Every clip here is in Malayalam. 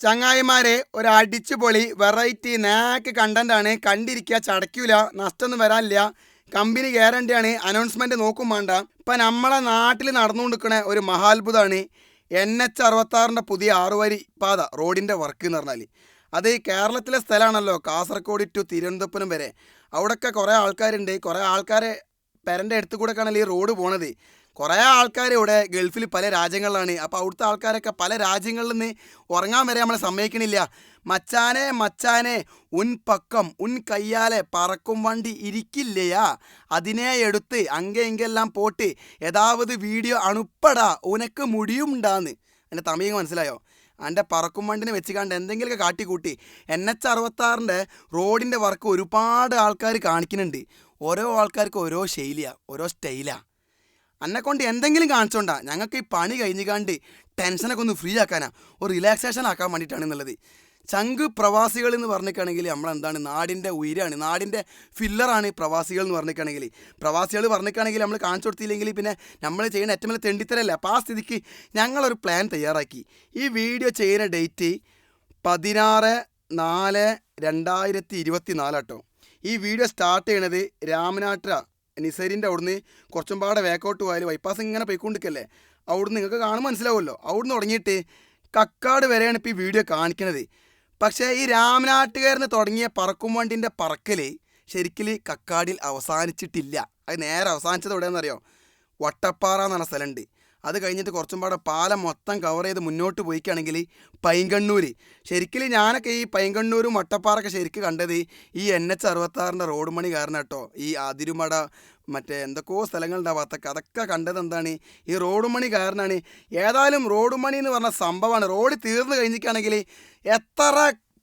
ചങ്ങായിമാരെ ഒരു അടിച്ചുപൊളി വെറൈറ്റി നാക്ക് കണ്ടന്റ് ആണ്. കണ്ടിരിക്കുക ചടയ്ക്കൂല നഷ്ടമൊന്നും വരാനില്ല. കമ്പനി ഗ്യാരണ്ടിയാണ് അനൗൺസ്മെന്റ് നോക്കും വേണ്ട. ഇപ്പം നമ്മളെ നാട്ടിൽ നടന്നുകൊണ്ടിരിക്കുന്ന ഒരു മഹാത്ഭുതമാണ് എൻ എച്ച് അറുപത്താറിന്റെ പുതിയ ആറുവരി പാത റോഡിന്റെ വർക്ക് എന്ന് പറഞ്ഞാൽ അത് കേരളത്തിലെ സ്ഥലമാണല്ലോ കാസർഗോഡ് ടു തിരുവനന്തപുരം വരെ. അവിടെയൊക്കെ കുറേ ആൾക്കാരുണ്ട്. കുറേ ആൾക്കാരെ പെരന്റെ അടുത്ത് ആണല്ലോ ഈ റോഡ് പോണത്. കുറേ ആൾക്കാർ ഇവിടെ ഗൾഫിൽ പല രാജ്യങ്ങളിലാണ്. അപ്പോൾ അവിടുത്തെ ആൾക്കാരൊക്കെ പല രാജ്യങ്ങളിൽ നിന്ന് ഉറങ്ങാൻ വരെ നമ്മളെ സമ്മതിക്കണില്ല. മച്ചാനെ മച്ചാനെ ഉൻ പക്കം ഉൻ കയ്യാലെ പറക്കും വണ്ടി ഇരിക്കില്ലയാ. അതിനെ എടുത്ത് അങ്കെ ഇങ്കെല്ലാം പോട്ട് ഏതാവത് വീഡിയോ അണുപ്പടാ ഉനക്ക് മുടിയുണ്ടാന്ന് എന്റെ തമിഴ് മനസ്സിലായോ? എന്റെ പറക്കും വണ്ടിനെ വെച്ച് കണ്ട് എന്തെങ്കിലുമൊക്കെ കാട്ടിക്കൂട്ടി. എൻ എച്ച് അറുപത്താറിന്റെ റോഡിന്റെ വർക്ക് ഒരുപാട് ആൾക്കാർ കാണിക്കുന്നുണ്ട്. ഓരോ ആൾക്കാർക്ക് ഓരോ ശൈലിയാണ് ഓരോ സ്റ്റൈലാണ് അന്നെ കൊണ്ട് എന്തെങ്കിലും കാണിച്ചോണ്ടാ. ഞങ്ങൾക്ക് ഈ പണി കഴിഞ്ഞ് കണ്ട് ടെൻഷനൊക്കെ ഒന്ന് ഫ്രീ ആക്കാനാ. ഒരു റിലാക്സേഷൻ ആക്കാൻ വേണ്ടിയിട്ടാണ് എന്നുള്ളത് ചങ്ക് പ്രവാസികൾ എന്ന് പറഞ്ഞിട്ടാണെങ്കിൽ നമ്മളെന്താണ്? നാടിന്റെ ഉയരാണ്. നാടിന്റെ ഫില്ലറാണ് പ്രവാസികൾ എന്ന് പറഞ്ഞിട്ടാണെങ്കിൽ പ്രവാസികൾ പറഞ്ഞിട്ടാണെങ്കിൽ നമ്മൾ കാണിച്ചു കൊടുത്തില്ലെങ്കിൽ പിന്നെ നമ്മൾ ചെയ്യുന്ന ഏറ്റവും വലിയ തെണ്ടിത്തരല്ലേ? അപ്പോൾ ആ സ്ഥിതിക്ക് ഞങ്ങളൊരു പ്ലാൻ തയ്യാറാക്കി. ഈ വീഡിയോ ചെയ്യുന്ന ഡേറ്റ് പതിനാറ് നാല് രണ്ടായിരത്തി ഇരുപത്തി നാലാട്ടോ ഈ വീഡിയോ സ്റ്റാർട്ട് ചെയ്യണത് രാമനാട്ര നിസരിന്റെ അവിടുന്ന് കുറച്ചും പാടെ വേക്കോട്ട് പോയാൽ ബൈപ്പാസ് ഇങ്ങനെ പോയിക്കൊണ്ടിരിക്കല്ലേ? അവിടുന്ന് നിങ്ങൾക്ക് കാണാൻ മനസ്സിലാവുമല്ലോ. അവിടുന്ന് തുടങ്ങിയിട്ട് കക്കാട് വരെയാണ് ഇപ്പോൾ ഈ വീഡിയോ കാണിക്കുന്നത് പക്ഷേ ഈ രാമനാട്ടുകാരന് തുടങ്ങിയ പറക്കും വണ്ടിന്റെ പറക്കൽ ശരിക്കും കക്കാടിൽ അവസാനിച്ചിട്ടില്ല. അത് നേരെ അവസാനിച്ചത് എവിടെയാണെന്നറിയോ? വട്ടപ്പാറ എന്ന് പറഞ്ഞ സ്ഥലമുണ്ട്. അത് കഴിഞ്ഞിട്ട് കുറച്ചും പാടെ പാലം മൊത്തം കവർ ചെയ്ത് മുന്നോട്ട് പോയിക്കുകയാണെങ്കിൽ പൈങ്കണ്ണൂർ ശരിക്കും ഞാനൊക്കെ ഈ പൈങ്കണ്ണൂരും വട്ടപ്പാറൊക്കെ ശരിക്കും കണ്ടത് ഈ എൻ എച്ച് അറുപത്താറിന്റെ റോഡ് മണി കാരണം കേട്ടോ. ഈ അതിരുമട മറ്റേ എന്തൊക്കെയോ സ്ഥലങ്ങളുണ്ടാവാത്തൊക്കെ അതൊക്കെ കണ്ടത് എന്താണ്? ഈ റോഡ് മണി കാരണമാണ്. ഏതായാലും റോഡ് മണി എന്ന് പറഞ്ഞ സംഭവമാണ്. റോഡ് തീർന്നു കഴിഞ്ഞിട്ടാണെങ്കിൽ എത്ര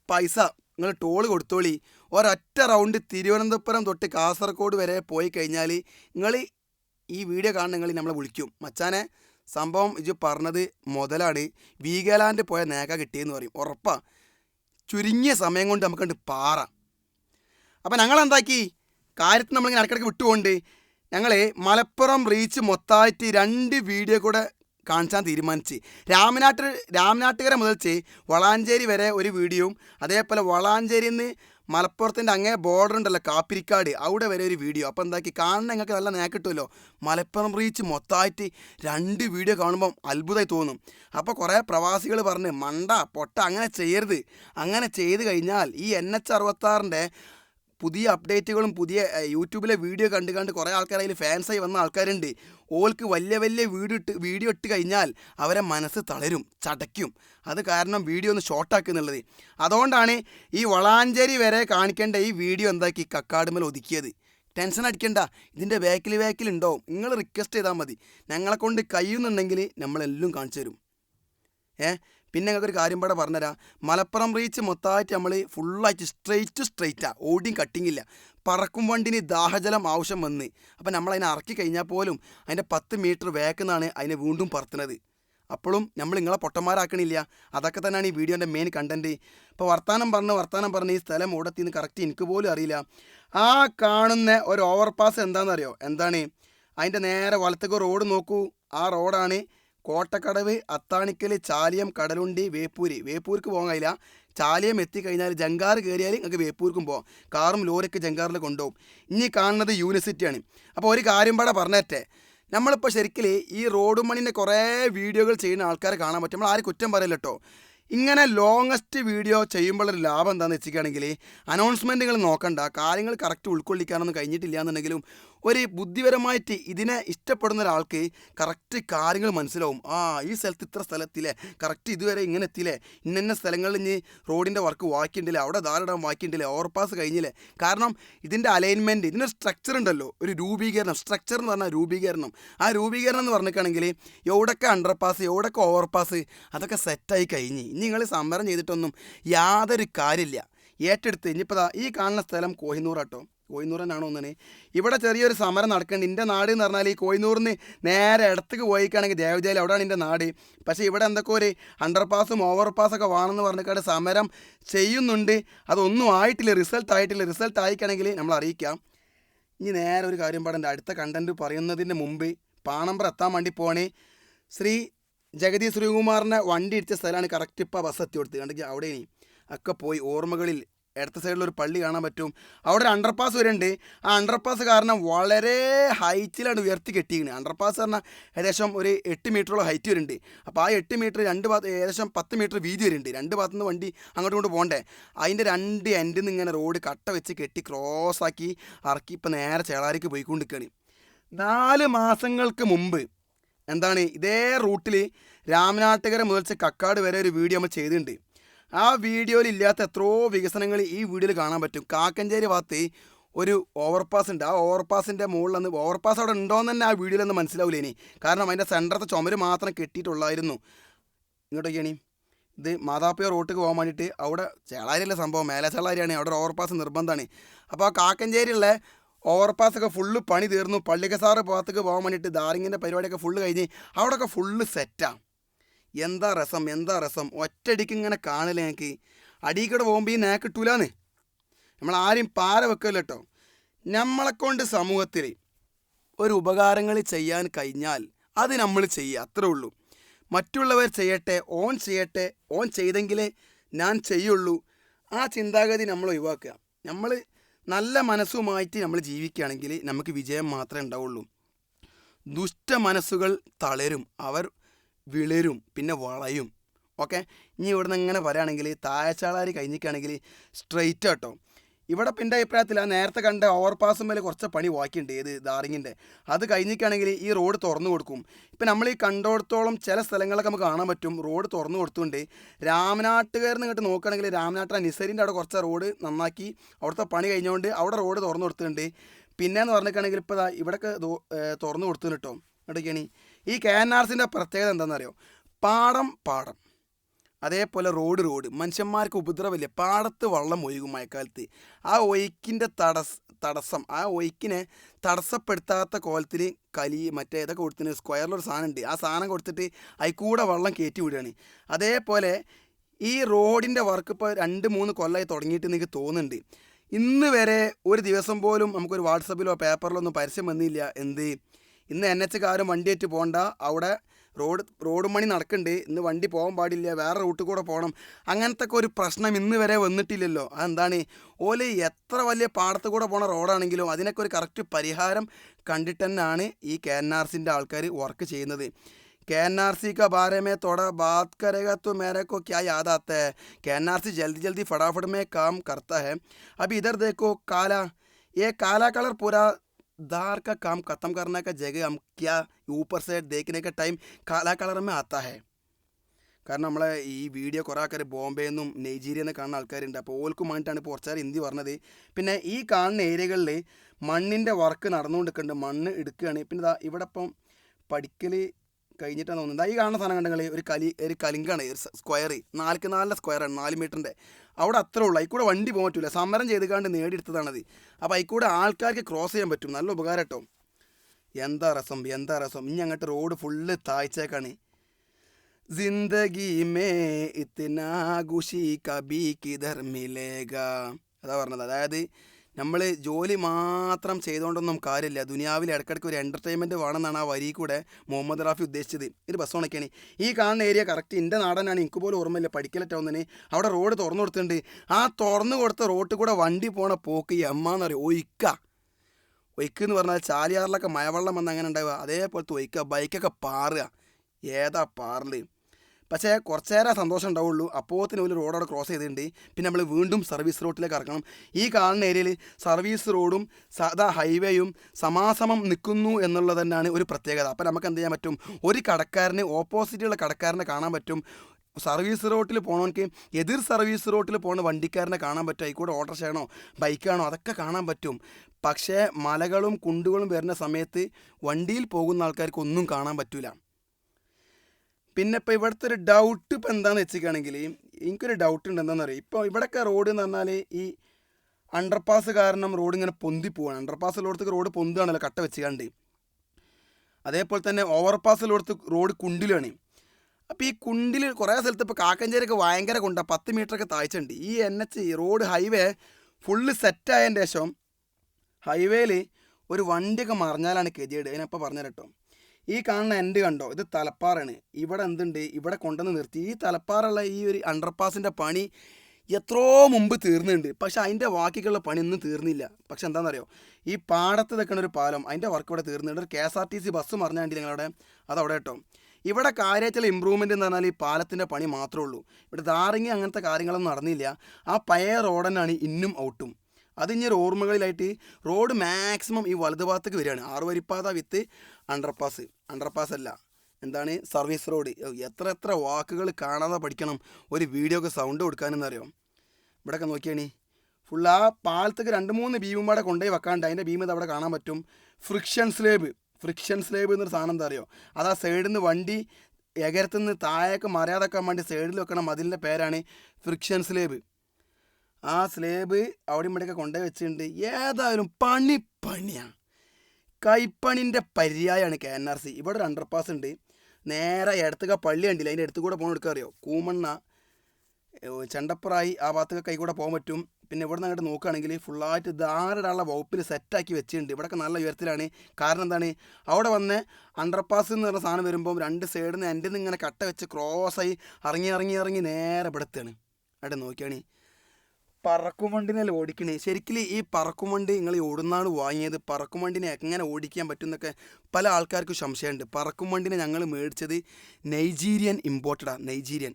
പൈസ നിങ്ങൾ ടോൾ കൊടുത്തോളി. ഒരൊറ്റ റൗണ്ട് തിരുവനന്തപുരം തൊട്ട് കാസർഗോഡ് വരെ പോയി കഴിഞ്ഞാൽ നിങ്ങൾ ഈ വീഡിയോ കാണുന്ന നിങ്ങൾ നമ്മളെ വിളിക്കും. മച്ചാനെ സംഭവം ഇത് പറഞ്ഞത് മുതലാണ് വീഗാലാൻഡ് പോയ നേക കിട്ടിയെന്ന് പറയും. ഉറപ്പാ. ചുരുങ്ങിയ സമയം കൊണ്ട് നമുക്ക് കണ്ട് പാറ. അപ്പം ഞങ്ങൾ എന്താക്കി കാര്യത്തിൽ നമ്മളിങ്ങനെ ഇടയ്ക്കിടയ്ക്ക് വിട്ടുകൊണ്ട് ഞങ്ങൾ മലപ്പുറം റീച്ച് മൊത്തമായിട്ട് രണ്ട് വീഡിയോ കൂടെ കാണിച്ചാൻ തീരുമാനിച്ച്. രാമനാട്ട് രാമനാട്ടുകര മുതൽച്ച് വളാഞ്ചേരി വരെ ഒരു വീഡിയോയും അതേപോലെ വളാഞ്ചേരിയിൽ നിന്ന് മലപ്പുറത്തിന്റെ അങ്ങേ ബോർഡർ ഉണ്ടല്ലോ കാപ്പിരിക്കാട്. അവിടെ വരെ ഒരു വീഡിയോ അപ്പോൾ എന്താക്കി? കാണുന്ന നിങ്ങൾക്ക് നല്ല നേക്കിട്ടുമല്ലോ മലപ്പുറം റീച്ച് മൊത്തമായിട്ട് രണ്ട് വീഡിയോ കാണുമ്പം അത്ഭുതമായി തോന്നും. അപ്പോൾ കുറേ പ്രവാസികൾ പറഞ്ഞ് മണ്ട പൊട്ട അങ്ങനെ ചെയ്യരുത്. അങ്ങനെ ചെയ്ത് കഴിഞ്ഞാൽ ഈ എൻ എച്ച് അറുപത്താറിന്റെ പുതിയ അപ്ഡേറ്റുകളും പുതിയ യൂട്യൂബിലെ വീഡിയോ കണ്ട് കണ്ട് കുറേ ആൾക്കാർ അതിൽ ഫാൻസായി വന്ന ആൾക്കാരുണ്ട്. ഓൾക്ക് വലിയ വലിയ വീടിട്ട് വീഡിയോ ഇട്ട് കഴിഞ്ഞാൽ അവരെ മനസ്സ് തളരും ചടയ്ക്കും അത് കാരണം വീഡിയോ ഒന്ന് ഷോർട്ടാക്കുന്നുള്ളത് അതുകൊണ്ടാണ് ഈ വളാഞ്ചേരി വരെ കാണിക്കേണ്ട ഈ വീഡിയോ എന്താക്കി? കക്കാടുമൽ ഒതുക്കിയത്. ടെൻഷൻ അടിക്കണ്ട. ഇതിന്റെ ബാക്കിൽ ബാക്കിൽ ഉണ്ടാവും നിങ്ങൾ റിക്വസ്റ്റ് ചെയ്താൽ മതി. ഞങ്ങളെ കൊണ്ട് കഴിയുന്നുണ്ടെങ്കിൽ നമ്മളെല്ലാം കാണിച്ചു തരും. ഏ? പിന്നെ ഞങ്ങൾക്കൊരു കാര്യം പാടെ പറഞ്ഞുതരാം. മലപ്പുറം റീച്ച് മൊത്തമായിട്ട് നമ്മൾ ഫുള്ളായിട്ട് സ്ട്രെയിറ്റ് സ്ട്രെയിറ്റാണ് ഓടിയും കട്ടിങ് ഇല്ല. പറക്കും വണ്ടിന് ദാഹജലം ആവശ്യം വന്ന്. അപ്പം നമ്മൾ അതിനെ ഇറക്കി കഴിഞ്ഞാൽ പോലും അതിന്റെ പത്ത് മീറ്റർ വേക്കുന്നാണ് അതിനെ വീണ്ടും പറത്തുന്നത്. അപ്പോഴും നമ്മൾ നിങ്ങളെ പൊട്ടന്മാരാക്കണില്ല. അതൊക്കെ തന്നെയാണ് ഈ വീഡിയോന്റെ മെയിൻ കണ്ടന്റ് ഇപ്പോൾ വർത്താനം പറഞ്ഞ് വർത്താനം പറഞ്ഞ് ഈ സ്ഥലം ഓടത്തിന്ന് കറക്റ്റ് എനിക്ക് പോലും അറിയില്ല. ആ കാണുന്ന ഒരു ഓവർപാസ് എന്താണെന്നറിയോ? എന്താണ്? അതിന്റെ നേരെ വലത്തേക്ക് റോഡ് നോക്കൂ. ആ റോഡാണ് കോട്ടക്കടവ് അത്താണിക്കൽ ചാലിയം കടലുണ്ടി വേപ്പൂര്. വേപ്പൂർക്ക് പോകാൻ കഴിയില്ല. ചാലിയം എത്തിക്കഴിഞ്ഞാൽ ജങ്കാർ കയറിയാൽ നിങ്ങൾക്ക് വേപ്പൂർക്കും പോകാം കാറും ലോറിയൊക്കെ ജങ്കാറിൽ കൊണ്ടുപോകും ഇനി കാണുന്നത് യൂണിവേഴ്സിറ്റിയാണ് അപ്പോൾ ഒരു കാര്യം പാടെ പറഞ്ഞേറ്റെ നമ്മളിപ്പോൾ ശരിക്കും ഈ റോഡ് മണിന്റെ കുറേ വീഡിയോകൾ ചെയ്യുന്ന ആൾക്കാരെ കാണാൻ പറ്റും. നമ്മൾ ആരും കുറ്റം പറയില്ല കേട്ടോ ഇങ്ങനെ ലോങ്ങസ്റ്റ് വീഡിയോ ചെയ്യുമ്പോഴൊരു ലാഭം എന്താണെന്ന് വെച്ചിരിക്കുകയാണെങ്കിൽ അനൗൺസ്മെന്റുകൾ നോക്കണ്ട. കാര്യങ്ങൾ കറക്റ്റ് ഉൾക്കൊള്ളിക്കാനൊന്നും കഴിഞ്ഞിട്ടില്ല എന്നുണ്ടെങ്കിലും ഒരു ബുദ്ധിപരമായിട്ട് ഇതിനെ ഇഷ്ടപ്പെടുന്ന ഒരാൾക്ക് കറക്റ്റ് കാര്യങ്ങൾ മനസ്സിലാവും. ആ ഈ സ്ഥലത്ത് ഇത്ര സ്ഥലത്തില്ലേ കറക്റ്റ് ഇതുവരെ ഇങ്ങനെ എത്തിയില്ലേ ഇന്ന സ്ഥലങ്ങളിൽ ഇനി റോഡിന്റെ വർക്ക് വാക്കിണ്ടില്ലേ അവിടെ ധാരാളം വാക്കിണ്ടില്ലേ ഓവർപാസ് കഴിഞ്ഞില്ലേ. കാരണം ഇതിന്റെ അലൈൻമെന്റ് ഇതിനൊരു സ്ട്രക്ചർ ഉണ്ടല്ലോ. ഒരു രൂപീകരണം സ്ട്രക്ചർ എന്ന് പറഞ്ഞാൽ രൂപീകരണം. ആ രൂപീകരണം എന്ന് പറഞ്ഞിട്ടാണെങ്കിൽ എവിടെയൊക്കെ അണ്ടർപാസ് എവിടെയൊക്കെ ഓവർപാസ് അതൊക്കെ സെറ്റായി കഴിഞ്ഞ്. ഇനി നിങ്ങൾ സമരം ചെയ്തിട്ടൊന്നും യാതൊരു കാര്യമില്ല. ഏറ്റെടുത്ത് ഇനിയിപ്പോൾ ഈ കാണുന്ന സ്ഥലം കോഹിനൂർ തന്നെയാണോ എന്നെ ഇവിടെ ചെറിയൊരു സമരം നടക്കുന്നുണ്ട്. എന്റെ നാട് എന്ന് പറഞ്ഞാൽ ഈ കോയിന്നൂറിന് നേരെ ഇടത്തേക്ക് പോയിക്കാണെങ്കിൽ ദേവജയിൽ അവിടെയാണ് എന്റെ നാട്. പക്ഷേ ഇവിടെ എന്തൊക്കെ ഒരു അണ്ടർ പാസും ഓവർ പാസൊക്കെ വേണമെന്ന് പറഞ്ഞിട്ട് സമരം ചെയ്യുന്നുണ്ട്. അതൊന്നും ആയിട്ടില്ല. റിസൾട്ട് ആയിട്ടില്ല. റിസൾട്ട് ആയിക്കാണെങ്കിൽ നമ്മൾ അറിയിക്കാം. ഇനി നേരെ ഒരു കാര്യം പാടണ്ട അടുത്ത കണ്ടന്റ് പറയുന്നതിന് മുമ്പ് പാണമ്പ്ര എത്താൻ വേണ്ടി പോണേ ശ്രീ ജഗതി ശ്രീകുമാറിനെ വണ്ടി ഇടിച്ച സ്ഥലമാണ് കറക്റ്റ് ഇപ്പോൾ ബസ് എത്തി കൊടുത്തത് കണ്ടെങ്കിൽ അവിടെ ഇനി ഒക്കെ പോയി. ഓർമ്മകളിൽ ഇടത്ത സൈഡിൽ ഒരു പള്ളി കാണാൻ പറ്റും. അവിടെ ഒരു അണ്ടർപാസ് വരുന്നുണ്ട് ആ അണ്ടർപാസ് കാരണം വളരെ ഹൈറ്റിലാണ് ഉയർത്തി കെട്ടിയിരിക്കുന്നത് അണ്ടർപാസ് പറഞ്ഞാൽ ഏകദേശം ഒരു എട്ട് മീറ്ററോളം ഹൈറ്റ് വരുന്നുണ്ട് അപ്പോൾ ആ എട്ട് മീറ്റർ രണ്ട് ഭാഗത്ത് ഏകദേശം പത്ത് മീറ്റർ വീതി വരുന്നുണ്ട് രണ്ട് ഭാഗത്തു നിന്ന് വണ്ടി അങ്ങോട്ടും ഇങ്ങോട്ട് പോകണ്ടേ. അതിന്റെ രണ്ട് എൻഡിൽ നിന്ന് ഇങ്ങനെ റോഡ് കട്ട വെച്ച് കെട്ടി ക്രോസ് ആക്കി ഇറക്കി ഇപ്പം നേരെ ചേളാരിക്ക് പോയിക്കൊണ്ട് നിൽക്കുകയാണ് നാല് മാസങ്ങൾക്ക് മുമ്പ് എന്താണ് ഇതേ റൂട്ടിൽ രാമനാട്ടുകര മുതൽ കക്കാട് വരെ ഒരു വീഡിയോ നമ്മൾ ചെയ്തിട്ടുണ്ട്. ആ വീഡിയോയിൽ ഇല്ലാത്ത എത്രയോ വികസനങ്ങൾ ഈ വീഡിയോയിൽ കാണാൻ പറ്റും. കാക്കഞ്ചേരി ഭാഗത്ത് ഒരു ഓവർപാസ് ഉണ്ട്. ആ ഓവർപാസിന്റെ മുകളിൽ നിന്ന് ഓവർപാസ് അവിടെ ഉണ്ടോയെന്ന് തന്നെ ആ വീഡിയോയിൽ നിന്ന് മനസ്സിലാവില്ല ഇനി. കാരണം അതിന്റെ സെന്ററത്തെ ചുമര് മാത്രം കെട്ടിയിട്ടുള്ളായിരുന്നു. ഇങ്ങോട്ടൊക്കെയാണ് ഇത് മാതാപ്പിയ റോട്ടിക്ക് പോകാൻ വേണ്ടിയിട്ട് അവിടെ ചേളാരിയല്ല സംഭവം? മേലെ ചേളാരിയാണ്. അവിടെ ഓവർപാസ് നിർബന്ധമാണ്. അപ്പോൾ ആ കാക്കഞ്ചേരിയുള്ള ഓവർപാസൊക്കെ ഫുള്ള് പണി തീർന്നു. പള്ളിക്കസാറ് ഭാഗത്തേക്ക് പോകാൻ വേണ്ടിയിട്ട് ദാരിങ്ങിന്റെ പരിപാടിയൊക്കെ ഫുള്ള് കഴിഞ്ഞ് അവിടെയൊക്കെ ഫുള്ള് സെറ്റാണ് എന്താ രസം എന്താ രസം? ഒറ്റയടിക്ക് ഇങ്ങനെ കാണില്ല എനിക്ക്? അടിയിക്കൂടെ പോകുമ്പോൾ ഈ നേ കിട്ടൂലാന്ന് നമ്മൾ ആരും പാര വെക്കല്ലോ കേട്ടോ നമ്മളെ കൊണ്ട് സമൂഹത്തിൽ ഒരു ഉപകാരങ്ങൾ ചെയ്യാൻ കഴിഞ്ഞാൽ അത് നമ്മൾ ചെയ്യുക അത്രേ ഉള്ളൂ. മറ്റുള്ളവർ ചെയ്യട്ടെ ഓൺ ചെയ്യട്ടെ ഓൺ ചെയ്തെങ്കിലേ ഞാൻ ചെയ്യുള്ളൂ. ആ ചിന്താഗതി നമ്മൾ ഒഴിവാക്കുക. നമ്മൾ നല്ല മനസ്സുമായിട്ട് നമ്മൾ ജീവിക്കുകയാണെങ്കിൽ നമുക്ക് വിജയം മാത്രമേ ഉണ്ടാവുള്ളൂ. ദുഷ്ട മനസ്സുകൾ തളരും. അവർ വിളരും പിന്നെ വളയും. ഓക്കെ? ഇനി ഇവിടുന്ന് ഇങ്ങനെ പറയുകയാണെങ്കിൽ താഴച്ചാളാരി കഴിഞ്ഞിക്കുകയാണെങ്കിൽ സ്ട്രെയിറ്റ് കേട്ടോ ഇവിടെ പിന്നെ അഭിപ്രായത്തിൽ ആ നേരത്തെ കണ്ട ഓവർപാസ് മേലെ കുറച്ച് പണി ബാക്കിയുണ്ട് ഏത് ദാറിങ്ങിന്റെ. അത് കഴിഞ്ഞിക്കുകയാണെങ്കിൽ ഈ റോഡ് തുറന്നു കൊടുക്കും. ഇപ്പം നമ്മൾ ഈ കണ്ടോടത്തോളം ചില സ്ഥലങ്ങളൊക്കെ നമുക്ക് കാണാൻ പറ്റും. റോഡ് തുറന്നു കൊടുത്തുകൊണ്ട് രാമനാട്ടുകാരെന്ന് ഇങ്ങോട്ട് നോക്കുകയാണെങ്കിൽ രാമനാട്ട നിസരിന്റെ അവിടെ കുറച്ച് റോഡ് നന്നാക്കി അവിടുത്തെ പണി കഴിഞ്ഞുകൊണ്ട് അവിടെ റോഡ് തുറന്നു കൊടുത്തിട്ടുണ്ട്. പിന്നെ എന്ന് പറഞ്ഞിട്ടാണെങ്കിൽ ഇപ്പോൾ ഇവിടെയൊക്കെ തുറന്നു കൊടുത്തു കേട്ടോ. ഇവിടേക്കാണ് ഈ കെ എൻ ആർ സിന്റെ പ്രത്യേകത എന്താണെന്നറിയോ? പാടം പാടം. അതേപോലെ റോഡ് റോഡ്. മനുഷ്യന്മാർക്ക് ഉപദ്രവമില്ല? പാടത്ത് വള്ളം ഒഴുകും മഴക്കാലത്ത്. ആ ഒഴുക്കിന്റെ തടസ് തടസ്സം ആ ഒഴുക്കിനെ തടസ്സപ്പെടുത്താത്ത കോലത്തിൽ കലി മറ്റേ ഇതൊക്കെ കൊടുത്തിന് സ്ക്വയറിലൊരു സാധനം ഉണ്ട് ആ സാധനം കൊടുത്തിട്ട് അതിൽ വെള്ളം കയറ്റി വിടുകയാണ്. അതേപോലെ ഈ റോഡിന്റെ വർക്ക് ഇപ്പോൾ രണ്ട് മൂന്ന് കൊല്ലമായി തുടങ്ങിയിട്ട് എനിക്ക് തോന്നുന്നുണ്ട്. ഇന്ന് വരെ ഒരു ദിവസം പോലും നമുക്കൊരു വാട്സപ്പിലോ പേപ്പറിലോ ഒന്നും പരസ്യം വന്നില്ല. എന്ത്? ഇന്ന് എൻ എച്ച് കാരും വണ്ടിയേറ്റ് പോകണ്ട അവിടെ റോഡ് റോഡ് പണി നടക്കുന്നുണ്ട് ഇന്ന് വണ്ടി പോകാൻ പാടില്ല വേറെ റൂട്ടിൽ കൂടെ പോകണം അങ്ങനത്തെ ഒക്കെ ഒരു പ്രശ്നം ഇന്ന് വരെ വന്നിട്ടില്ലല്ലോ അതെന്താണ് ഓല് എത്ര വലിയ പാടത്ത് കൂടെ പോണ റോഡാണെങ്കിലും അതിനൊക്കെ ഒരു കറക്റ്റ് പരിഹാരം കണ്ടിട്ട് തന്നെയാണ് ഈ കെ എൻ ആർ സിൻ്റെ ആൾക്കാർ വർക്ക് ചെയ്യുന്നത് के एन आर सी के बारे में थोड़ा बात करेगा तो मेरे को क्या याद आता है के एन आर सी जल्दी जल्दी फटाफट में काम करता है अभी इधर देखो काला ये काला कलर पूरा दार का काम ख़त्म करने का जगह हम क्या ऊपर से देखने का टाइम काला कलर में आता है കാരണം നമ്മളെ ഈ വീഡിയോ കുറേ ആൾക്കാർ ബോംബെ നിന്നും നൈജീരിയ നിന്ന് കാണുന്ന ആൾക്കാരുണ്ട് അപ്പോൾ ഓൽക്കും വേണ്ടിയിട്ടാണ് ഇപ്പോൾ കുറച്ച് നേരം ഹിന്ദി പറഞ്ഞത് പിന്നെ ഈ കാണുന്ന ഏരിയകളിൽ മണ്ണിൻ്റെ വർക്ക് നടന്നുകൊണ്ടിരിക്കുന്നുണ്ട് മണ്ണ് എടുക്കുകയാണ് പിന്നെ ദാ ഇവിടെ ഇപ്പം പഠിക്കൽ കഴിഞ്ഞിട്ടാണ് തോന്നുന്നത്. ഈ കാണുന്ന സാധനം കണ്ടെങ്കിൽ ഒരു കലി ഒരു കലിങ്കാണ്. ഒരു സ്ക്വയർ നാൽക്ക് നാലിന്റെ സ്ക്വയറാണ് നാല് മീറ്ററിന്റെ അവിടെ അത്രേ ഉള്ളൂ. അതിൽ വണ്ടി പോകാൻ പറ്റില്ല സമരം ചെയ്തുകൊണ്ട് നേടിയെടുത്തതാണത് അപ്പോൾ അതിൽ ആൾക്കാർക്ക് ക്രോസ് ചെയ്യാൻ പറ്റും. നല്ല ഉപകാരം കേട്ടോ. എന്താ രസം? എന്താ രസം? ഇനി അങ്ങോട്ട് റോഡ് ഫുള്ള് താഴ്ചക്കാണ് ജിന്ദഗി മേ ഇത്തനാ ഖുഷി കബി കിധർ മിലേഗ അതാ പറഞ്ഞത്. അതായത് നമ്മൾ ജോലി മാത്രം ചെയ്തുകൊണ്ടൊന്നും കാര്യമില്ല. ദുനിയാവിൽ ഇടയ്ക്കിടയ്ക്ക് ഒരു എന്റർടൈൻമെന്റ് വേണമെന്നാണ് ആ വരി കൂടെ മുഹമ്മദ് റാഫി ഉദ്ദേശിച്ചത്. ഇത് ബസ് ഉണക്കിയാണ് ഈ കാണുന്ന ഏരിയ കറക്റ്റ് എന്റെ നാടനാണ് എനിക്ക് പോലും ഓർമ്മയില്ല. പഠിക്കല ഒന്നിന് അവിടെ റോഡ് തുറന്നു കൊടുത്തിട്ടുണ്ട്. ആ തുറന്നു കൊടുത്ത റോട്ടിൽ കൂടെ വണ്ടി പോണ പോക്ക് ഈ അമ്മ പറയും ഒയ്ക്ക. ഒയ്ക്ക് എന്ന് പറഞ്ഞാൽ ചാലിയാറിലൊക്കെ മഴവെള്ളം വന്ന് അങ്ങനെ ഉണ്ടാവുക. അതേപോലത്തെ ഒയ്ക്ക. ബൈക്കൊക്കെ പാറുക. ഏതാ പാറൽ? പക്ഷേ കുറച്ചേരെ സന്തോഷം ഉണ്ടാവുള്ളൂ. അപ്പോത്തിന് ഒരു റോഡ് അവിടെ ക്രോസ് ചെയ്തിട്ടുണ്ട്. പിന്നെ നമ്മൾ വീണ്ടും സർവീസ് റോഡിലേക്ക് ഇറക്കണം ഈ കാണുന്ന ഏരിയയിൽ സർവീസ് റോഡും സാധാ ഹൈവേയും സമാസമം നിൽക്കുന്നു എന്നുള്ളത് തന്നെയാണ് ഒരു പ്രത്യേകത. അപ്പോൾ നമുക്ക് എന്ത് ചെയ്യാൻ പറ്റും? ഒരു കടക്കാരന് ഓപ്പോസിറ്റുള്ള കടക്കാരനെ കാണാൻ പറ്റും. സർവീസ് റോട്ടിൽ പോകണമെങ്കിൽ എതിർ സർവീസ് റോട്ടിൽ പോകുന്ന വണ്ടിക്കാരനെ കാണാൻ പറ്റും. ആയിക്കോട്ടെ ഓട്ടോ ചെയ്യണോ ബൈക്കാണോ അതൊക്കെ കാണാൻ പറ്റും. പക്ഷേ മലകളും കുണ്ടുകളും വരുന്ന സമയത്ത് വണ്ടിയിൽ പോകുന്ന ആൾക്കാർക്ക് ഒന്നും കാണാൻ പറ്റില്ല പിന്നെ ഇപ്പോൾ ഇവിടുത്തെ ഒരു ഡൗട്ട് ഇപ്പോൾ എന്താണെന്ന് വെച്ചിരിക്കുകയാണെങ്കിൽ എനിക്കൊരു ഡൗട്ട് ഉണ്ട് എന്താണെന്ന് അറിയാം? ഇപ്പോൾ ഇവിടെയൊക്കെ റോഡ് എന്ന് പറഞ്ഞാൽ ഈ അണ്ടർപാസ് കാരണം റോഡ് ഇങ്ങനെ പൊന്തി പോവാണ്. അണ്ടർപാസിലോടത്തേക്ക് റോഡ് പൊന്തുകയാണല്ലോ കട്ട വെച്ചുകാണ്ട്. അതേപോലെ തന്നെ ഓവർപാസിലോടത്ത് റോഡ് കുണ്ടിലാണ്. അപ്പോൾ ഈ കുണ്ടിൽ കുറേ സ്ഥലത്ത് ഇപ്പോൾ കാക്കഞ്ചേരിയൊക്കെ ഭയങ്കര കുണ്ടാണ് പത്ത് മീറ്ററൊക്കെ താഴ്ചയുണ്ട് ഈ N H road highway full സെറ്റായതിന്റെ ശേഷം ഹൈവേയിൽ ഒരു വണ്ടിയൊക്കെ മറിഞ്ഞാലാണ് കെതിയേട്. അതിനപ്പോൾ പറഞ്ഞു കേട്ടോ ഈ കാണുന്ന എന്റെ കണ്ടോ ഇത് തലപ്പാറാണ്. ഇവിടെ എന്തുണ്ട്? ഇവിടെ കൊണ്ടുവന്ന് നിർത്തി. ഈ തലപ്പാറുള്ള ഈ ഒരു അണ്ടർപാസിന്റെ പണി എത്രയോ മുമ്പ് തീർന്നിട്ടുണ്ട്. പക്ഷെ അതിന്റെ ബാക്കിക്കുള്ള ഒന്നും തീർന്നില്ല. പക്ഷെ എന്താണെന്നറിയോ? ഈ പാടത്ത് നിൽക്കുന്ന ഒരു പാലം അതിന്റെ വർക്ക് ഇവിടെ തീർന്നിട്ടുണ്ട്. ഒരു K S R T C bus മറിഞ്ഞാണ്ടി നിങ്ങളവിടെ അതവിടെ കേട്ടോ. ഇവിടെ കാര്യത്തിൽ ഇമ്പ്രൂവ്മെന്റ് എന്ന് പറഞ്ഞാൽ ഈ പാലത്തിന്റെ പണി മാത്രമേ ഉള്ളൂ. ഇവിടെ ധാറിങ്ങി അങ്ങനത്തെ കാര്യങ്ങളൊന്നും നടന്നില്ല. ആ പഴയ റോഡനാണ് ഇന്നും ഔട്ടും. അത് ഇനി ഒരു ഓർമ്മകളിലായിട്ട് റോഡ് മാക്സിമം ഈ വലതു ഭാഗത്തേക്ക് വരികയാണ്. ആറുവരിപ്പാത വിത്ത് അണ്ടർപാസ് അണ്ടർപാസ് അല്ല. എന്താണ്? സർവീസ് റോഡ് എത്ര എത്ര വാക്കുകൾ കാണാതെ പഠിക്കണം. ഒരു വീഡിയോക്ക് സൗണ്ട് കൊടുക്കാനെന്ന് അറിയാം ഇവിടെയൊക്കെ നോക്കിയാണ് ഫുൾ ആ പാലത്തേക്ക് രണ്ട് മൂന്ന് ബീമും പാടെ കൊണ്ടുപോയി വെക്കാണ്ട് അതിന്റെ ബീം അവിടെ കാണാൻ പറ്റും. ഫ്രിക്ഷൻ സ്ലേബ് ഫ്രിക്ഷൻ സ്ലേബ് എന്നൊരു സാധനം എന്താ അറിയോ? അത് ആ സൈഡിൽ നിന്ന് വണ്ടി എകരത്തുനിന്ന് താഴേക്ക് മറിയാതെക്കാൻ വേണ്ടി സൈഡിൽ വെക്കണം അതിന്റെ പേരാണ് ഫ്രിക്ഷൻ സ്ലേബ് ആ സ്ലേബ് അവിടെ ഇവിടെയൊക്കെ കൊണ്ടുപോയി വെച്ചിട്ടുണ്ട്. ഏതായാലും പണി പണിയാണ്. കൈപ്പണിന്റെ പര്യായമാണ് കെ എൻ ആർ സി. ഇവിടെ ഒരു അണ്ടർ പാസ് ഉണ്ട്. നേരെ ഇടത്തൊക്കെ പള്ളി കണ്ടില്ല? അതിന്റെ അടുത്ത് കൂടെ പോകണം എടുക്കാറിയോ കൂമണ്ണ ചെണ്ടപ്പുറായി ആ ഭാഗത്തൊക്കെ കൈ കൂടെ പോകാൻ പറ്റും. പിന്നെ ഇവിടെ നിന്ന് അങ്ങോട്ട് നോക്കുകയാണെങ്കിൽ ഫുള്ളായിട്ട് ധാരാളം വകുപ്പിൽ സെറ്റാക്കി വെച്ചിട്ടുണ്ട്. ഇവിടെയൊക്കെ നല്ല ഉയരത്തിലാണ്. കാരണം എന്താണ്? അവിടെ വന്ന് അണ്ടർപാസ് എന്ന് പറഞ്ഞ സാധനം വരുമ്പോൾ രണ്ട് സൈഡിൽ നിന്ന് എന്റെ നിന്ന് ഇങ്ങനെ കട്ട വെച്ച് ക്രോസായി ഇറങ്ങി ഇറങ്ങി ഇറങ്ങി നേരെ ഇവിടെത്താണ് അവിടെ നോക്കിയാണ്. പറക്കുമണ്ടിനല്ല ഓടിക്കണേ? ശരിക്കും ഈ പറക്കും വണ്ടി നിങ്ങൾ ഓടുന്നാണ് വാങ്ങിയത്. പറക്കും വണ്ടിനെ എങ്ങനെ ഓടിക്കാൻ പറ്റും എന്നൊക്കെ പല ആൾക്കാർക്കും സംശയമുണ്ട്. പറക്കും വണ്ടിനെ ഞങ്ങൾ മേടിച്ചത് നൈജീരിയൻ ഇമ്പോർട്ടഡാണ് നൈജീരിയൻ.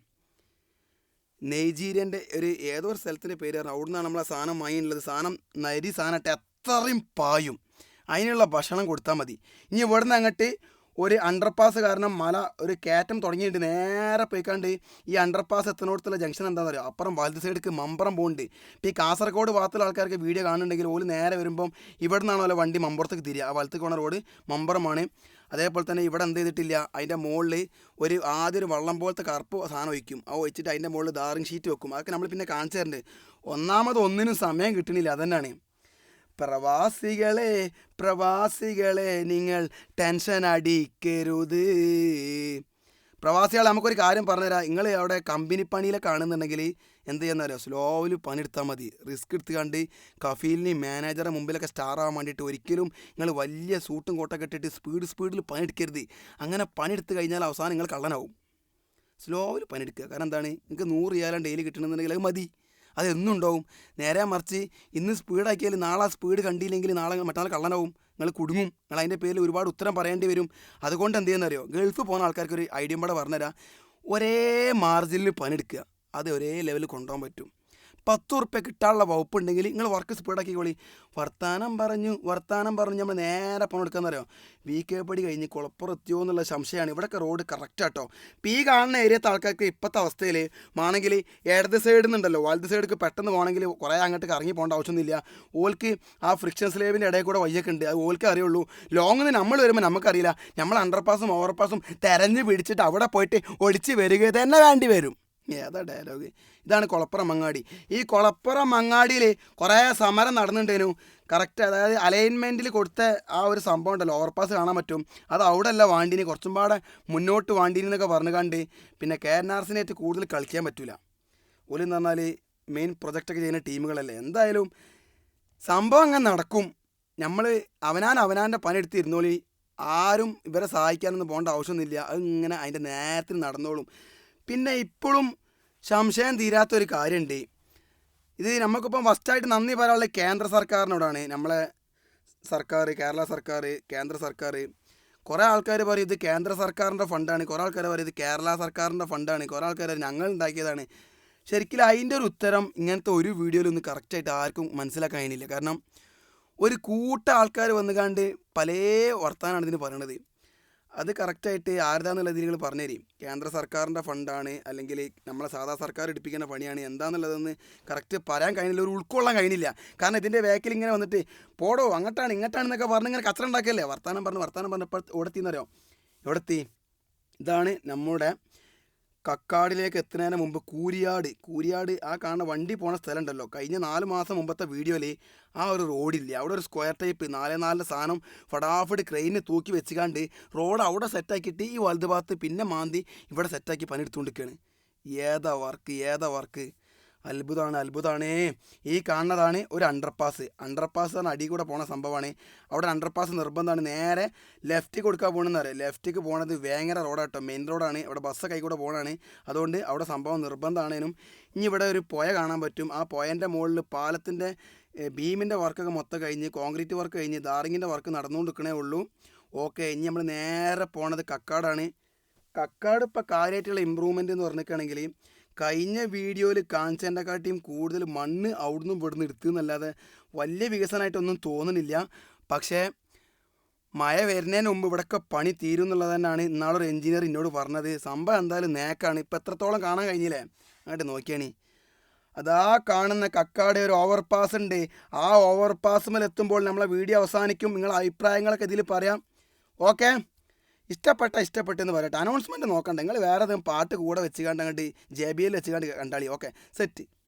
നൈജീരിയന്റെ ഒരു ഏതോ ഒരു സ്ഥലത്തിന്റെ പേര് പറഞ്ഞാൽ നിന്നാണ് നമ്മൾ ആ സാധനം വാങ്ങിയിട്ടുള്ളത്. സാധനം നരി സാധനമായിട്ട് അത്രയും പായും. അതിനുള്ള ഭക്ഷണം കൊടുത്താൽ മതി. ഇനി ഇവിടെ നിന്ന് അങ്ങോട്ട് ഒരു അണ്ടർപാസ് കാരണം മല ഒരു കയറ്റം തുടങ്ങിയിട്ട് നേരെ പോയിക്കാണ്ട് ഈ അണ്ടർപാസ് എത്തുന്നിടത്തുള്ള ജംഗ്ഷൻ എന്താണെന്ന് അറിയാം അപ്പുറം വലത് സൈഡിലേക്ക് മമ്പറം പോകുന്നുണ്ട് ഇപ്പോൾ ഈ കാസർഗോഡ് ഭാഗത്തുള്ള ആൾക്കാർക്ക് വീഡിയോ കാണുന്നുണ്ടെങ്കിൽ ഓൽ നേരെ വരുമ്പം ഇവിടെ നിന്നാണല്ലോ വണ്ടി മമ്പുറത്തേക്ക് തിരിയുക ആ വലത്തേക്ക് പോണ റോഡ് മമ്പറമാണ്. അതേപോലെ തന്നെ ഇവിടെ എന്ത് ചെയ്തിട്ടില്ല? അതിന്റെ മുകളിൽ ഒരു ആദ്യം ഒരു വള്ളം പോലത്തെ കറുപ്പ് സാധനം ഒഴിക്കും. ആ വെച്ചിട്ട് അതിന്റെ മുകളിൽ ദാറിങ് ഷീറ്റ് വെക്കും. അതൊക്കെ നമ്മൾ പിന്നെ കാണിച്ചു തരുന്നുണ്ട് ഒന്നാമത് ഒന്നിനും സമയം കിട്ടണില്ല അതന്നെയാണ് പ്രവാസികളെ പ്രവാസികളെ നിങ്ങൾ ടെൻഷൻ അടിക്കരുത്. പ്രവാസികളെ നമുക്കൊരു കാര്യം പറഞ്ഞുതരാം. നിങ്ങൾ അവിടെ കമ്പനി പണിയിലെ കാണുന്നുണ്ടെങ്കിൽ എന്ത് ചെയ്യുന്നറിയോ സ്ലോവിൽ പണിയെടുത്താൽ മതി. റിസ്ക് എടുത്ത് കണ്ട് കഫീലിനെയും മാനേജറെ മുമ്പിലൊക്കെ സ്റ്റാർ ആവാൻ വേണ്ടിയിട്ട് ഒരിക്കലും നിങ്ങൾ വലിയ സൂട്ടും കോട്ടൊക്കെ ഇട്ടിട്ട് സ്പീഡ് സ്പീഡിൽ പണിയെടുക്കരുത്. അങ്ങനെ പണിയെടുത്ത് കഴിഞ്ഞാൽ അവസാനം നിങ്ങൾ കള്ളനാവും. സ്ലോവിൽ പണിയെടുക്കുക. കാരണം എന്താണ്? നിങ്ങൾക്ക് നൂറ് റിയാലും ഡെയിലി കിട്ടണമെന്നുണ്ടെങ്കിൽ അത് മതി. അത് എന്നും ഉണ്ടാവും. നേരെ മറിച്ച് ഇന്ന് സ്പീഡാക്കിയാൽ നാളെ ആ സ്പീഡ് കണ്ടില്ലെങ്കിൽ നാളെ മറ്റന്നാൾ കള്ളനാവും. നിങ്ങൾ കുടുങ്ങും. നിങ്ങൾ അതിന്റെ പേരിൽ ഒരുപാട് ഉത്തരം പറയേണ്ടി വരും. അതുകൊണ്ട് എന്ത് ചെയ്യുന്നറിയോ? ഗൾഫ് പോകുന്ന ആൾക്കാർക്ക് ഒരു ഐഡിയ കൂടെ പറഞ്ഞുതരാം. ഒരേ മാർജിനിൽ പണിയെടുക്കുക. അത് ഒരേ ലെവലിൽ കൊണ്ടുപോകാൻ പറ്റും. പത്ത് ഉറുപ്പ്യ കിട്ടാനുള്ള വകുപ്പ് ഉണ്ടെങ്കിൽ നിങ്ങൾ വർക്ക് സ്പീഡാക്കിക്കോളി വർത്താനം പറഞ്ഞു വർത്താനം പറഞ്ഞു നമ്മൾ നേരെ പണം എടുക്കാന്നറിയോ? വി കെ പടി കഴിഞ്ഞ് കുളപ്പുറത്തിയോ എന്നുള്ള സംശയമാണ്. ഇവിടെയൊക്കെ റോഡ് കറക്റ്റ് ആട്ടോ. ഇപ്പം ഈ കാണുന്ന ഏരിയത്തെ ആൾക്കാർക്ക് ഇപ്പോഴത്തെ അവസ്ഥയിൽ വേണമെങ്കിൽ ഇടത് സൈഡിൽ നിന്നുണ്ടല്ലോ വലത് സൈഡിലേക്ക് പെട്ടെന്ന് പോകണമെങ്കിൽ കുറേ അങ്ങോട്ട് കറങ്ങി പോകേണ്ട ആവശ്യമൊന്നുമില്ല. ഓൽക്ക് ആ ഫ്രിക്ഷൻ സ്ലേവിന്റെ ഇടയിൽ കൂടെ വയ്യൊക്കെ ഉണ്ട്. അത് ഓൽക്ക് അറിയുള്ളൂ. ലോങ് നിന്ന് നമ്മൾ വരുമ്പോൾ നമുക്കറിയില്ല. നമ്മൾ അണ്ടർപാസും ഓവർപാസും തെരഞ്ഞു പിടിച്ചിട്ട് അവിടെ പോയിട്ട് ഒടിച്ച് വരിക തന്നെ വേണ്ടി വരും. ഏതാ ഡയലോഗ് ഇതാണ് കൊളപ്പുറം മങ്ങാടി ഈ കൊളപ്പുറം മങ്ങാടിയിൽ കുറേ സമരം നടന്നിട്ടുണ്ടേനു കറക്റ്റ് അതായത് അലൈൻമെന്റിൽ കൊടുത്ത ആ ഒരു സംഭവം ഉണ്ടല്ലോ. ഓവർപാസ് കാണാൻ പറ്റും. അത് അവിടെ അല്ല വാണ്ടിനി. കുറച്ചും പാടെ മുന്നോട്ട് വാണ്ടിനി എന്നൊക്കെ പറഞ്ഞു കണ്ട് പിന്നെ കെ എൻ ആർ സിനായിട്ട് കൂടുതൽ കളിക്കാൻ പറ്റില്ല ഓലെന്ന് പറഞ്ഞാൽ മെയിൻ പ്രൊജക്റ്റൊക്കെ ചെയ്യുന്ന ടീമുകളല്ലേ. എന്തായാലും സംഭവം അങ്ങനെ നടക്കും. നമ്മൾ അവനാൻ അവനാന്റെ പണിയെടുത്ത് ഇരുന്നോളി ആരും ഇവരെ സഹായിക്കാനൊന്നും പോകേണ്ട ആവശ്യമൊന്നുമില്ല അത് ഇങ്ങനെ അതിന്റെ നേരത്തിന് നടന്നോളും. പിന്നെ ഇപ്പോഴും സംശയം തീരാത്തൊരു കാര്യമുണ്ട്. ഇത് നമുക്കിപ്പം ഫസ്റ്റായിട്ട് നന്ദി പറയാനുള്ള കേന്ദ്ര സർക്കാരിനോടാണ്. നമ്മളെ സർക്കാർ കേരള സർക്കാർ കേന്ദ്ര സർക്കാർ. കുറേ ആൾക്കാർ പറയും ഇത് കേന്ദ്ര സർക്കാരിന്റെ ഫണ്ടാണ്. കുറേ ആൾക്കാർ പറയും ഇത് കേരള സർക്കാരിന്റെ ഫണ്ടാണ്. കുറേ ആൾക്കാർ ഞങ്ങൾ ഉണ്ടാക്കിയതാണ്. ശരിക്കും അതിന്റെ ഒരു ഉത്തരം ഇങ്ങനത്തെ ഒരു വീഡിയോയിൽ വീഡിയോയിലൊന്നും കറക്റ്റായിട്ട് ആർക്കും മനസ്സിലാക്കാൻ കഴിഞ്ഞില്ല കാരണം ഒരു കൂട്ട ആൾക്കാർ വന്നുകാണ്ട് പല വർത്താനാണ് ഇതിന് പറയണത്. അത് കറക്റ്റായിട്ട് ആരുതാന്നുള്ള നിങ്ങൾ പറഞ്ഞു തരും കേന്ദ്ര സർക്കാരിന്റെ ഫണ്ടാണ് അല്ലെങ്കിൽ നമ്മളെ സാധാ സർക്കാർ എടുപ്പിക്കുന്ന പണിയാണ് എന്താണെന്നുള്ളതെന്ന് കറക്റ്റ് പറയാൻ കഴിഞ്ഞില്ല ഒരു ഉൾക്കൊള്ളാൻ കഴിഞ്ഞില്ല കാരണം ഇതിന്റെ വേക്കിൽ ഇങ്ങനെ വന്നിട്ട് പോടോ അങ്ങോട്ടാണ് ഇങ്ങോട്ടാണെന്നൊക്കെ പറഞ്ഞ് ഇങ്ങനെ കച്ചറ ഉണ്ടാക്കിയല്ലേ വർത്താനം പറഞ്ഞ് വർത്താനം പറഞ്ഞപ്പോൾ എവിടെത്തിന്നറിയോ എവിടെത്തി ഇതാണ് നമ്മുടെ കക്കാടിലേക്ക് എത്തുന്നതിന് മുമ്പ് കൂരിയാട് കൂരിയാട് ആ കാണുന്ന വണ്ടി പോണ സ്ഥലം ഉണ്ടല്ലോ കഴിഞ്ഞ നാല് മാസം മുമ്പത്തെ വീഡിയോയിൽ ആ ഒരു റോഡില്ല അവിടെ ഒരു സ്ക്വയർ ടൈപ്പ് നാല് നാലിന്റെ സാധനം ഫടാഫട് ക്രെയിന് തൂക്കി വെച്ചുകാണ്ട് റോഡ് അവിടെ സെറ്റാക്കിയിട്ട് ഈ വലതുഭാഗത്ത് പിന്നെ മാന്തി ഇവിടെ സെറ്റാക്കി പണിയെടുത്തുകൊണ്ടിരിക്കുകയാണ്. ഏതാ വർക്ക് ഏതാ വർക്ക് അത്ഭുതമാണ് അത്ഭുതമാണ് ഈ കാണുന്നതാണ് ഒരു അണ്ടർപാസ് അണ്ടർപാസ് ആണ് അടി കൂടെ പോണ സംഭവമാണ്. അവിടെ അണ്ടർപാസ് നിർബന്ധമാണ്. നേരെ ലെഫ്റ്റിൽ കൊടുക്കാൻ പോകണമെന്ന് അറിയാം. ലെഫ്റ്റിക്ക് പോകണത് വേങ്ങര റോഡാട്ടോ മെയിൻ റോഡാണ് അവിടെ ബസ് കൈ കൂടെ പോകണമാണ് അതുകൊണ്ട് അവിടെ സംഭവം നിർബന്ധമാണേനും ഇനി ഇവിടെ ഒരു പുഴ കാണാൻ പറ്റും. ആ പുഴന്റെ മുകളിൽ പാലത്തിന്റെ ബീമിന്റെ വർക്കൊക്കെ മൊത്തം കഴിഞ്ഞ് കോൺക്രീറ്റ് വർക്ക് കഴിഞ്ഞ് ദാറിങ്ങിന്റെ വർക്ക് നടന്നുകൊണ്ടിരിക്കണേ ഉള്ളൂ. ഓക്കെ ഇനി നമ്മൾ നേരെ പോണത് കക്കാടാണ്. കക്കാട് ഇപ്പോൾ കാര്യമായിട്ടുള്ള ഇമ്പ്രൂവ്മെന്റ് എന്ന് പറഞ്ഞിരിക്കുകയാണെങ്കിൽ കഴിഞ്ഞ വീഡിയോയിൽ കാണിച്ചതിനെക്കാട്ടിയും കൂടുതൽ മണ്ണ് അവിടുന്ന് ഇവിടുന്ന് എടുത്തു എന്നല്ലാതെ വലിയ വികസനമായിട്ടൊന്നും തോന്നുന്നില്ല. പക്ഷേ മഴ വരുന്നതിന് മുമ്പ് ഇവിടെയൊക്കെ പണി തീരും എന്നുള്ളത് തന്നെയാണ് ഇന്നാളൊരു എഞ്ചിനീയർ എന്നോട് പറഞ്ഞത്. സംഭവം എന്തായാലും നേക്കാണ്. ഇപ്പം എത്രത്തോളം കാണാൻ കഴിഞ്ഞില്ലേ? അങ്ങോട്ട് നോക്കിയാണി. അതാ കാണുന്ന കക്കാടെ ഒരു ഓവർ പാസ് ഉണ്ട്. ആ ഓവർ പാസ് മേലെത്തുമ്പോൾ നമ്മളെ വീഡിയോ അവസാനിക്കും. നിങ്ങളെ അഭിപ്രായങ്ങളൊക്കെ ഇതിൽ പറയാം. ഓക്കെ? ഇഷ്ടപ്പെട്ട ഇഷ്ടപ്പെട്ടെന്ന് പറയട്ടെ. അനൗൺസ്മെന്റ് നോക്കണ്ട. നിങ്ങൾ വേറെ ഏതെങ്കിലും പാട്ട് കൂടെ വെച്ച് കണ്ട് അങ്ങോട്ട് ജെ ബി എൽ വെച്ച് കണ്ട് കണ്ടാളി. Okay set